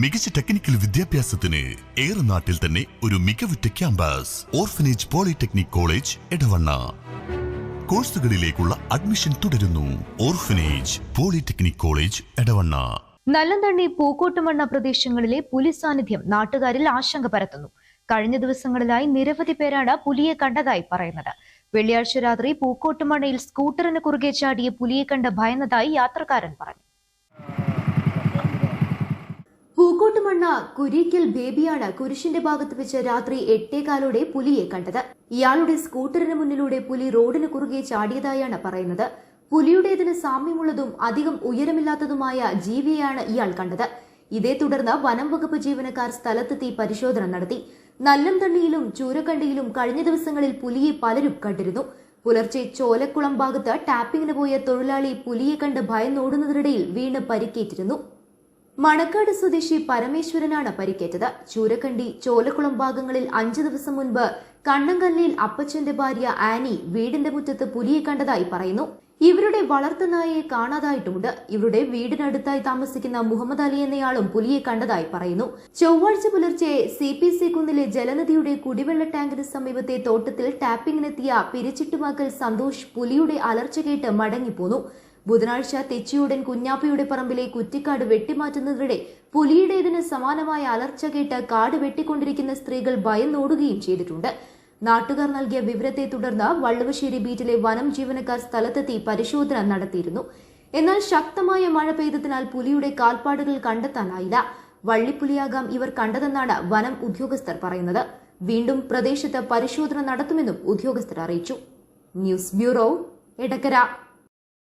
മികച്ച ടെക്നിക്കൽ വിദ്യാഭ്യാസത്തിന് ഏറെ നാട്ടിൽ തന്നെ ഒരു മികവുറ്റ campus orphanage polytechnic college Edavanna. കോഴ്സുകളിലേക്കുള്ള admission തുടരുന്നു. Orphanage polytechnic college Edavanna. Nallanthanni Pookkottumanna പ്രദേശങ്ങളിലെ പുലി സാന്നിധ്യം നാട്ടുകാരിൽ ആശങ്ക പരത്തുന്നു. കഴിഞ്ഞ ദിവസങ്ങളിലായി നിരവധി പേരാണ് പുലിയെ കണ്ടതായി പറയുന്നത്. വെള്ളിയാഴ്ച രാത്രി പൂക്കോട്ടുമണ്ണയിൽ സ്കൂട്ടറിന് കുറുകെ ചാടിയ പുലിയെ കണ്ട് ഭയന്നതായി യാത്രക്കാരൻ പറഞ്ഞു. പൂക്കോട്ടുമണ്ണ കുരീക്കൽ ബേബിയാണ് കുരിശിന്റെ ഭാഗത്ത് വെച്ച് രാത്രി എട്ടേകാലോടെ പുലിയെ കണ്ടത്. ഇയാളുടെ സ്കൂട്ടറിന് മുന്നിലൂടെ പുലി റോഡിന് കുറുകെ ചാടിയതായാണ് പറയുന്നത്. പുലിയുടേതിന് സാമ്യമുള്ളതും അധികം ഉയരമില്ലാത്തതുമായ ജീവിയെയാണ് ഇയാൾ കണ്ടത്. ഇതേ തുടർന്ന് വനം വകുപ്പ് ജീവനക്കാർ സ്ഥലത്തെത്തി പരിശോധന നടത്തി. നല്ലംതണ്ണിയിലും ചൂരക്കണ്ടിയിലും കഴിഞ്ഞ ദിവസങ്ങളിൽ പുലിയെ പലരും കണ്ടിരുന്നു. പുലർച്ചെ ചോലക്കുളം ഭാഗത്ത് ടാപ്പിങ്ങിന് പോയ തൊഴിലാളി പുലിയെ കണ്ട് ഭയന്നോടുന്നതിനിടയിൽ വീണ് പരിക്കേറ്റിരുന്നു. മണക്കാട് സ്വദേശി പരമേശ്വരനാണ് പരിക്കേറ്റത്. ചൂരക്കണ്ടി ചോലക്കുളം ഭാഗങ്ങളിൽ അഞ്ചു ദിവസം മുൻപ് കണ്ണങ്കല്ലിൽ അപ്പച്ചന്റെ ഭാര്യ ആനി വീടിന്റെ മുറ്റത്ത് പുലിയെ കണ്ടതായി പറയുന്നു. ഇവരുടെ വളർത്തുനായയെ കാണാതായിട്ടുമുണ്ട്. ഇവരുടെ വീടിനടുത്തായി താമസിക്കുന്ന മുഹമ്മദ് അലി എന്നയാളും പുലിയെ കണ്ടതായി പറയുന്നു. ചൊവ്വാഴ്ച പുലർച്ചെ സി പി സി കുന്നിലെ ജലനദിയുടെ കുടിവെള്ള ടാങ്കിന് സമീപത്തെ തോട്ടത്തിൽ ടാപ്പിംഗിനെത്തിയ പിരിച്ചിട്ടുമാക്കൽ സന്തോഷ് പുലിയുടെ അലർച്ച കേട്ട് മടങ്ങിപ്പോന്നു. ബുധനാഴ്ച തെച്ചിയുടൻ കുഞ്ഞാപ്പയുടെ പറമ്പിലെ കുറ്റിക്കാട് വെട്ടിമാറ്റുന്നതിനിടെ പുലിയുടേതിന് സമാനമായ അലർച്ച കേട്ട് കാട് വെട്ടിക്കൊണ്ടിരിക്കുന്ന സ്ത്രീകൾ ഭയന്നോടുകയും ചെയ്തിട്ടുണ്ട്. നാട്ടുകാർ നൽകിയ വിവരത്തെ തുടർന്ന് വള്ളുവശ്ശേരി ബീറ്റിലെ വനം ജീവനക്കാർ സ്ഥലത്തെത്തി പരിശോധന നടത്തിയിരുന്നു. എന്നാൽ ശക്തമായ മഴ പെയ്തതിനാൽ പുലിയുടെ കാൽപ്പാടുകൾ കണ്ടെത്താനായില്ല. വള്ളിപ്പുലിയാകാം ഇവർ കണ്ടതെന്നാണ് വനം ഉദ്യോഗസ്ഥർ പറയുന്നത്. വീണ്ടും പ്രദേശത്ത് പരിശോധന നടത്തുമെന്നും ഉദ്യോഗസ്ഥർ അറിയിച്ചു. News bureau Edakkara.